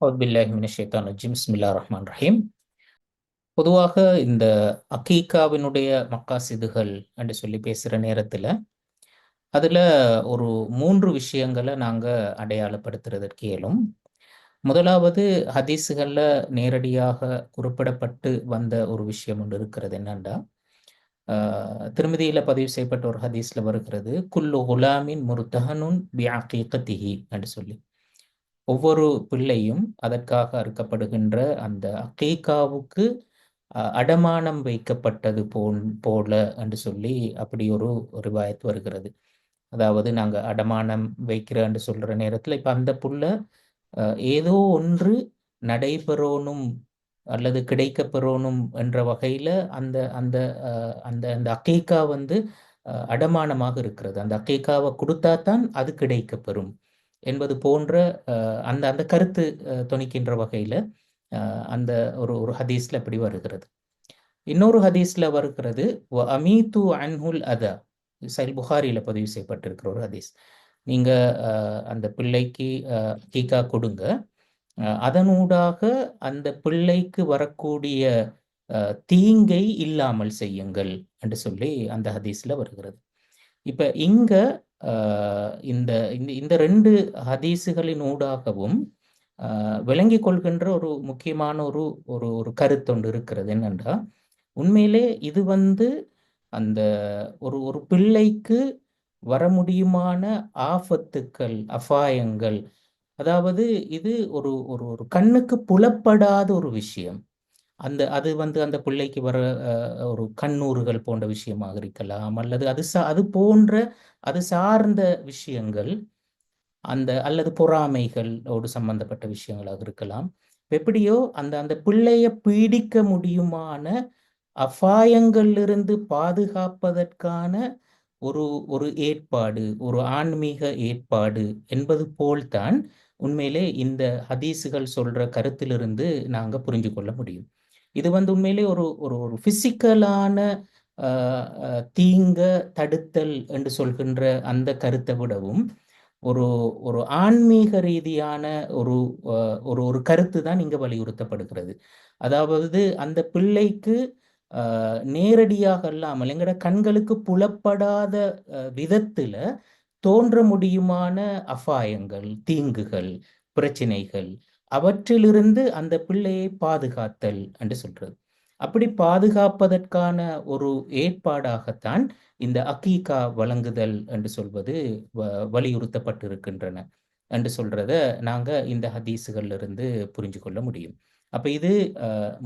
பிஸ்மில்லா ரஹ்மான் ரஹீம். பொதுவாக இந்த அகீகாவினுடைய மக்காசிதுகள் என்று சொல்லி பேசுகிற நேரத்தில் அதில் ஒரு மூன்று விஷயங்களை நாங்கள் அடையாளப்படுத்துறதற்கு இயலும். முதலாவது ஹதீஸுகளில் நேரடியாக குறிப்பிடப்பட்டு வந்த ஒரு விஷயம் ஒன்று இருக்கிறது என்னண்டா? திருமதியில் பதிவு செய்யப்பட்ட ஒரு ஹதீஸில் வருகிறது குல்லு குலாமின் முருத்தகனுன் பி அகீகத்திஹி என்று சொல்லி. ஒவ்வொரு பிள்ளையும் அதற்காக அறுக்கப்படுகின்ற அந்த அகீகாவுக்கு அடமானம் வைக்கப்பட்டது போல் போல என்று சொல்லி அப்படி ஒரு ரிவாயத் வருகிறது. அதாவது நாங்கள் அடமானம் வைக்கிற என்று நேரத்தில் இப்போ அந்த புள்ள ஏதோ ஒன்று நடைபெறோனும் அல்லது கிடைக்கப்பெறோனும் என்ற வகையில் அந்த அந்த அந்த அந்த அக்கீக்கா வந்து அடமானமாக இருக்கிறது. அந்த அக்கீக்காவை கொடுத்தா தான் அது கிடைக்கப்பெறும். என்பது போன்ற அந்த அந்த கருத்து துணிக்கின்ற வகையில் அந்த ஒரு ஒரு ஹதீஸில் அப்படி வருகிறது. இன்னொரு ஹதீஸில் வருகிறது அமீது அன்ஹுல் அதா. சைல் புகாரியில் பதிவு செய்யப்பட்டிருக்கிற ஒரு ஹதீஸ். நீங்கள் அந்த பிள்ளைக்கு கீக்கா கொடுங்க. அதனூடாக அந்த பிள்ளைக்கு வரக்கூடிய தீங்கை இல்லாமல் செய்யுங்கள் என்று சொல்லி அந்த ஹதீஸில் வருகிறது. இப்போ இங்கே இந்த இந்த ரெண்டு ஹதீஸுகளின் ஊடாகவும் விளங்கி கொள்கின்ற ஒரு முக்கியமான ஒரு ஒரு ஒரு கருத்தொன்று இருக்கிறது. என்னென்றா உண்மையிலே இது வந்து அந்த ஒரு ஒரு பிள்ளைக்கு வர முடியுமான ஆபத்துக்கள் அபாயங்கள் அதாவது இது ஒரு ஒரு ஒரு கண்ணுக்கு புலப்படாத ஒரு விஷயம். அந்த அது வந்து அந்த பிள்ளைக்கு வர ஒரு கண்ணூறுகள் போன்ற விஷயமாக இருக்கலாம். அல்லது அது சா அது போன்ற அது சார்ந்த விஷயங்கள் அந்த அல்லது பொறாமைகளோடு சம்பந்தப்பட்ட விஷயங்களாக இருக்கலாம். எப்படியோ அந்த அந்த பிள்ளைய பீடிக்க முடியுமான அபாயங்களிலிருந்து பாதுகாப்பதற்கான ஒரு ஒரு ஏற்பாடு ஒரு ஆன்மீக ஏற்பாடு என்பது போல்தான் உண்மையிலே இந்த ஹதீஸுகள் சொல்ற கருத்திலிருந்து நாங்கள் புரிஞ்சு கொள்ள முடியும். இது வந்து உண்மையிலே ஒரு ஒரு ஒரு பிசிக்கலான தீங்க தடுத்தல் என்று சொல்கின்ற அந்த கருத்தை விடவும் ஒரு ஒரு ஆன்மீக ரீதியான ஒரு ஒரு ஒரு கருத்து தான் இங்கே வலியுறுத்தப்படுகிறது. அதாவது அந்த பிள்ளைக்கு நேரடியாக இல்லாமல் எங்கட கண்களுக்கு புலப்படாத விதத்தில் தோன்ற முடியுமான அபாயங்கள் தீங்குகள் பிரச்சனைகள் அவற்றிலிருந்து அந்த பிள்ளையை பாதுகாத்தல் என்று சொல்றது. அப்படி பாதுகாப்பதற்கான ஒரு ஏற்பாடாகத்தான் இந்த அக்கீகா வழங்குதல் என்று சொல்வது வலியுறுத்தப்பட்டிருக்கின்றன என்று சொல்றத நாங்க இந்த ஹதீஸுகள்ல இருந்து புரிஞ்சு கொள்ள முடியும். அப்ப இது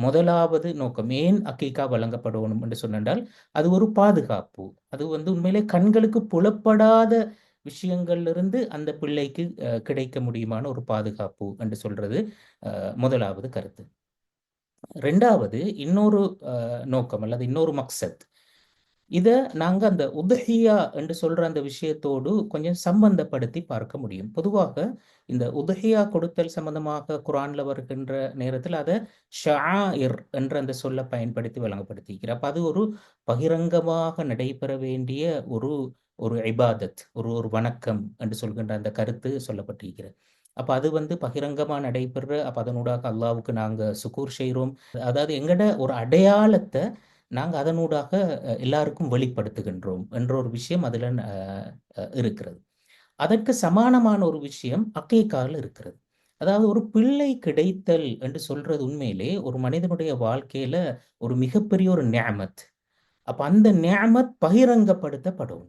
முதலாவது நோக்கம். ஏன் அக்கீகா வழங்கப்படணும் என்று சொன்னால் அது ஒரு பாதுகாப்பு. அது வந்து உண்மையிலே கண்களுக்கு புலப்படாத விஷயங்கள்லிருந்து அந்த பிள்ளைக்கு கிடைக்க முடியுமான ஒரு பாதுகாப்பு என்று சொல்றது முதலாவது கருத்து. ரெண்டாவது இன்னொரு நோக்கம் அல்லது இன்னொரு மக்சத். இதை நாங்கள் அந்த உதஹியா என்று சொல்கிற அந்த விஷயத்தோடு கொஞ்சம் சம்பந்தப்படுத்தி பார்க்க முடியும். பொதுவாக இந்த உதஹியா கொடுத்தல் சம்பந்தமாக குரானில் வருகின்ற நேரத்தில் அதை ஷாயிர் என்ற அந்த சொல்ல பயன்படுத்தி வழங்கப்படுத்திக்கிறார் அப்போ அது ஒரு பகிரங்கமாக நடைபெற வேண்டிய ஒரு ஒரு ஐபாதத் ஒரு ஒரு வணக்கம் என்று சொல்கின்ற அந்த கருத்து சொல்லப்பட்டிருக்கிறது. அப்போ அது வந்து பகிரங்கமாக நடைபெற அப்போ அதனூடாக அல்லாவுக்கு நாங்கள் சுக்கூர் செய்கிறோம் அதாவது எங்கட ஒரு அடையாளத்தை நாங்கள் அதனூடாக எல்லாருக்கும் வெளிப்படுத்துகின்றோம் என்ற ஒரு விஷயம் அதில் இருக்கிறது. அதற்கு சமானமான ஒரு விஷயம் அக்கீக்கால் இருக்கிறது. அதாவது ஒரு பிள்ளை கிடைத்தல் என்று சொல்றது உண்மையிலே ஒரு மனிதனுடைய வாழ்க்கையில ஒரு மிகப்பெரிய ஒரு நியமத். அப்ப அந்த நியமத் பகிரங்கப்படுத்தப்படும்.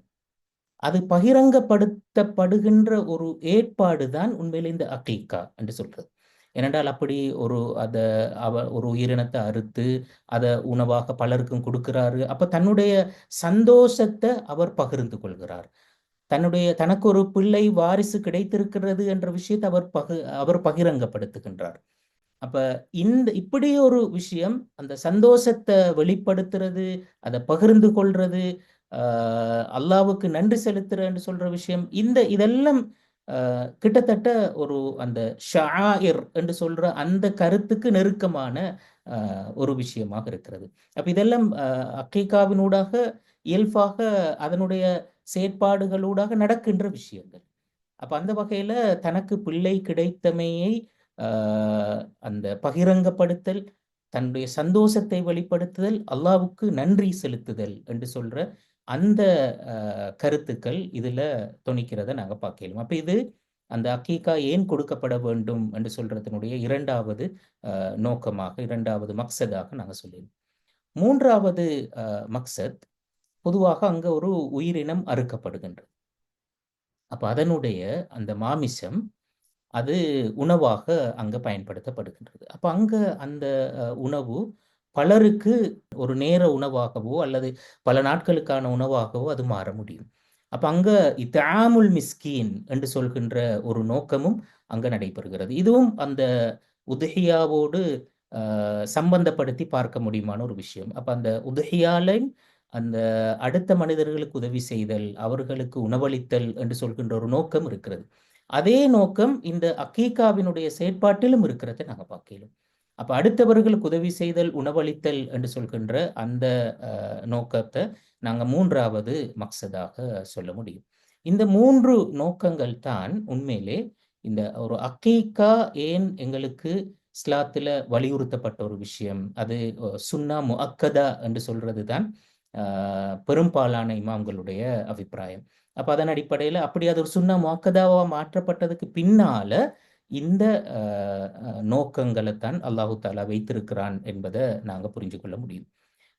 அது பகிரங்கப்படுத்தப்படுகின்ற ஒரு ஏற்பாடு தான் உண்மையில இந்த அக்கைக்கா என்று சொல்றது. ஏனென்றால் அப்படி ஒரு அத அவ ஒரு உயிரினத்தை அறுத்து அதை உணவாக பலருக்கும் கொடுக்கிறாரு. அப்ப தன்னுடைய சந்தோஷத்தை அவர் பகிர்ந்து கொள்கிறார். தன்னுடைய தனக்கு ஒரு பிள்ளை வாரிசு கிடைத்திருக்கிறது என்ற விஷயத்தை அவர் பகு அவர் பகிரங்கப்படுத்துகின்றார். அப்ப இந்த இப்படி ஒரு விஷயம் அந்த சந்தோஷத்தை வெளிப்படுத்துறது அதை பகிர்ந்து கொள்றது அல்லாவுக்கு நன்றி செலுத்துறன்னு சொல்ற விஷயம் இந்த இதெல்லாம் கிட்டத்தட்ட ஒரு அந்த ஷாயிர் என்று சொல்ற அந்த கருத்துக்கு நெருக்கமான ஒரு விஷயமாக இருக்கிறது. அப்ப இதெல்லாம் அக்கீகாவினூடாக இயல்பாக அதனுடைய செயற்பாடுகளூடாக நடக்கின்ற விஷயங்கள். அப்ப அந்த வகையில தனக்கு பிள்ளை கிடைத்தமையை ஆஹ், அந்த பகிரங்கப்படுத்தல் தன்னுடைய சந்தோஷத்தை வெளிப்படுத்துதல் அல்லாவுக்கு நன்றி செலுத்துதல் என்று சொல்ற அந்த கருத்துக்கள் இதில் துணிக்கிறத நாங்கள் பார்க்கலாம் அப்போ இது அந்த அக்கீக்கா ஏன் கொடுக்கப்பட வேண்டும் என்று சொல்றதனுடைய இரண்டாவது நோக்கமாக இரண்டாவது மக்சதாக நாங்கள் சொல்லியிருக்கோம் மூன்றாவது மக்சத் பொதுவாக அங்க ஒரு உயிரினம் அறுக்கப்படுகின்றது. அப்போ அதனுடைய அந்த மாமிசம் அது உணவாக அங்க பயன்படுத்தப்படுகின்றது. அப்போ அங்க அந்த உணவு பலருக்கு ஒரு நேர உணவாகவோ அல்லது பல நாட்களுக்கான உணவாகவோ அது மாற முடியும். அப்ப அங்க இத்தாமுல் மிஸ்கீன் என்று சொல்கின்ற ஒரு நோக்கமும் அங்க நடைபெறுகிறது. இதுவும் அந்த உதஹியாவோடு சம்பந்தப்படுத்தி பார்க்க முடியுமான ஒரு விஷயம். அப்ப அந்த உதஹியாலை அந்த அடுத்த மனிதர்களுக்கு உதவி செய்தல் அவர்களுக்கு உணவளித்தல் என்று சொல்கின்ற ஒரு நோக்கம் இருக்கிறது. அதே நோக்கம் இந்த அக்கீகாவினுடைய செயற்பாட்டிலும் இருக்கிறத நாங்கள் பார்க்கலாம் அப்ப அடுத்தவர்களுக்கு உதவி செய்தல் உணவளித்தல் என்று சொல்கின்ற அந்த நோக்கத்தை நாங்கள் மூன்றாவது மக்சதாக சொல்ல முடியும். இந்த மூன்று நோக்கங்கள் தான் உண்மையிலே இந்த ஒரு அக்கீக்கா ஏன் எங்களுக்கு இஸ்லாத்துல வலியுறுத்தப்பட்ட ஒரு விஷயம்? அது சுன்னா முஅக்கதா என்று சொல்றது தான் பெரும்பாலான இமாம்களுடைய அபிப்பிராயம். அப்ப அதன் அடிப்படையில அப்படி அது ஒரு சுன்னா முஅக்கதாவா மாற்றப்பட்டதுக்கு பின்னால இந்த நோக்கங்களை தான் அல்லாஹு தாலா வைத்திருக்கிறான் என்பதை நாங்கள் புரிஞ்சு கொள்ள முடியும்.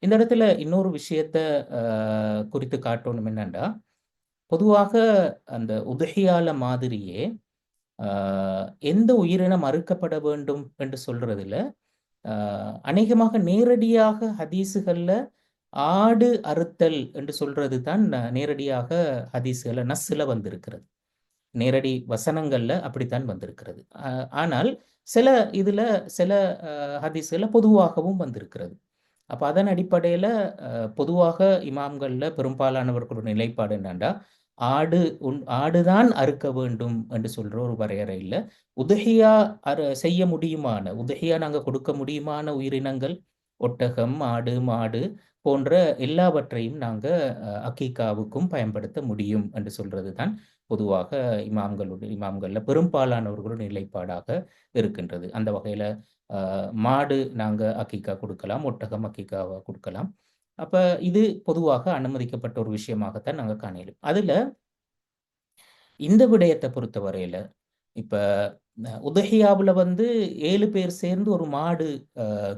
இந்த இடத்துல இன்னொரு விஷயத்த ஆஹ், குறித்து காட்டணும் என்னன்னா பொதுவாக அந்த உதகையால மாதிரியே எந்த உயிரினம் அறுக்கப்பட வேண்டும் என்று சொல்றதுல அநேகமாக நேரடியாக ஹதீஸுகளில் ஆடு அறுத்தல் என்று சொல்றது தான் நேரடியாக ஹதீஸுகள்ல நஸ்ஸில் வந்திருக்கிறது. நேரடி வசனங்களில் அப்படித்தான் வந்திருக்கிறது. ஆனால் சில இதில் சில ஆஹ், பொதுவாகவும் வந்திருக்கிறது. அப்போ அதன் அடிப்படையில் பொதுவாக இமாம்களில் பெரும்பாலானவர்களோட நிலைப்பாடு என்னண்டா? ஆடு உன் ஆடுதான் அறுக்க வேண்டும் என்று சொல்கிற ஒரு வரையறை இல்லை. உதஹியா அறு செய்ய முடியுமான உதஹியா நாங்கள் கொடுக்க முடியுமான உயிரினங்கள்? ஒட்டகம் ஆடு மாடு போன்ற எல்லாவற்றையும் நாங்கள் அஹ், அக்கீகாவுக்கும் பயன்படுத்த முடியும் என்று சொல்றது தான் பொதுவாக இமாம்களுடைய இமாம்களில் பெரும்பாலானவர்களுடைய நிலைப்பாடாக இருக்கின்றது. அந்த வகையில் மாடு நாங்கள் அக்கீக்கா கொடுக்கலாம் ஒட்டகம் அக்கீகாவா கொடுக்கலாம். அப்போ இது பொதுவாக அனுமதிக்கப்பட்ட ஒரு விஷயமாகத்தான் நாங்கள் காணலும் அதில் இந்த விடயத்தை பொறுத்தவரையில் இப்போ உதஹியாவுல வந்து ஏழு பேர் சேர்ந்து ஒரு மாடு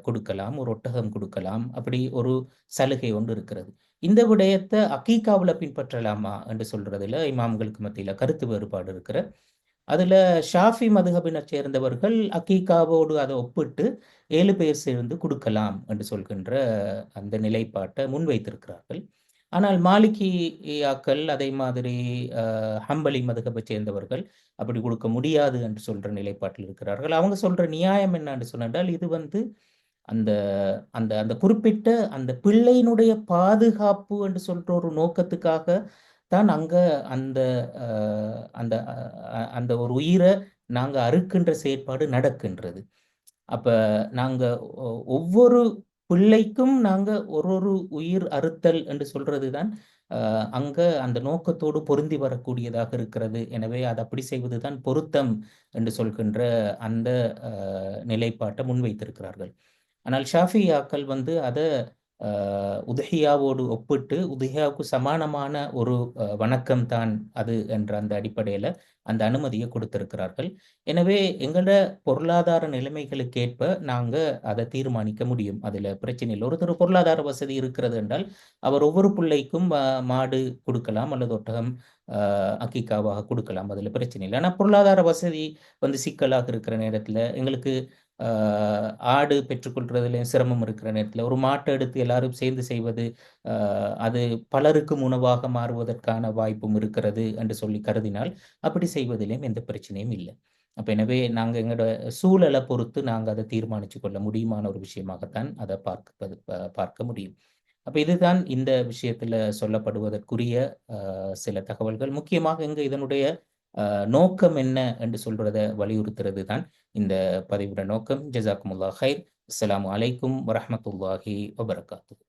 கொடுக்கலாம் ஒரு ஒட்டகம் கொடுக்கலாம். அப்படி ஒரு சலுகை ஒன்று இருக்கிறது. இந்த விடயத்தை அக்கீகாவில் பின்பற்றலாமா என்று சொல்றதுல இமாம்களுக்கு மத்தியில் கருத்து வேறுபாடு இருக்கிற. அதுல ஷாஃபி மதுஹபினை சேர்ந்தவர்கள் அக்கீகாவோடு அதை ஒப்பிட்டு ஏழு பேர் சேர்ந்து கொடுக்கலாம் என்று சொல்கின்ற அந்த நிலைப்பாட்டை முன்வைத்திருக்கிறார்கள். ஆனால் மாலிகியாக்கள் அதே மாதிரி ஹம்பலி மதுகப்பை சேர்ந்தவர்கள் அப்படி கொடுக்க முடியாது என்று சொல்ற நிலைப்பாட்டில் இருக்கிறார்கள். அவங்க சொல்ற நியாயம் என்னன்னு சொன்னால் இது வந்து அந்த அந்த அந்த குறிப்பிட்ட அந்த பிள்ளையினுடைய பாதுகாப்பு என்று சொல்ற ஒரு நோக்கத்துக்காக தான் அங்க அந்த அந்த அந்த ஒரு உயிரை நாங்க அறுக்கின்ற செயற்பாடு நடக்கின்றது. அப்ப நாங்க ஒவ்வொரு பிள்ளைக்கும் நாங்க ஒரு ஒரு உயிர் அறுத்தல் என்று சொல்றது தான் அங்க அந்த நோக்கத்தோடு பொருந்தி வரக்கூடியதாக இருக்கிறது. எனவே அது அப்படி செய்வதுதான் பொருத்தம் என்று சொல்கின்ற அந்த நிலைப்பாட்டை முன்வைத்திருக்கிறார்கள். ஆனால் ஷாஃபியாக்கள் வந்து அதை உதஹியாவோடு ஒப்பிட்டு உதஹியாவுக்கு சமானமான ஒரு வணக்கம் தான் அது என்ற அந்த அடிப்படையில அந்த அனுமதியை கொடுத்திருக்கிறார்கள். எனவே எங்களோட பொருளாதார நிலைமைகளுக்கேற்ப நாங்கள் அதை தீர்மானிக்க முடியும். அதில் பிரச்சனை இல்லை. ஒருத்தர் பொருளாதார வசதி இருக்கிறது என்றால் அவர் ஒவ்வொரு பிள்ளைக்கும் மாடு கொடுக்கலாம் அல்லது ஒட்டகம் அக்கிக்காவாக கொடுக்கலாம். அதில் பிரச்சனை இல்லை. ஆனால் பொருளாதார வசதி வந்து சிக்கலாக இருக்கிற நேரத்தில் எங்களுக்கு ஆடு பெற்றுக்கொள்றதுலேயும் சிரமம் இருக்கிற நேரத்தில் ஒரு மாட்டை எடுத்து எல்லாரும் சேர்ந்து செய்வது ஆஹ் அது பலருக்கும் உணவாக மாறுவதற்கான வாய்ப்பும் இருக்கிறது என்று சொல்லி கருதினால் அப்படி செய்வதிலேயும் எந்த பிரச்சனையும் இல்லை. அப்போ எனவே நாங்க எங்களோட சூழலை பொறுத்து நாங்க அதை தீர்மானித்து கொள்ள முடியுமான ஒரு விஷயமாகத்தான் அதை பார்ப்பது பார்க்க முடியும். அப்போ இதுதான் இந்த விஷயத்துல சொல்லப்படுவதற்குரிய ஆஹ் சில தகவல்கள். முக்கியமாக இங்க இதனுடைய நோக்கம் என்ன என்று சொல்றதை வலியுறுத்துறது தான் இந்த பதிவுட நோக்கம். ஜசாக்குமுல்லா ஹைர் அஸ்லாம் அலைக்கும் வரமத்துல்லாஹி வபரகாத்துஹு.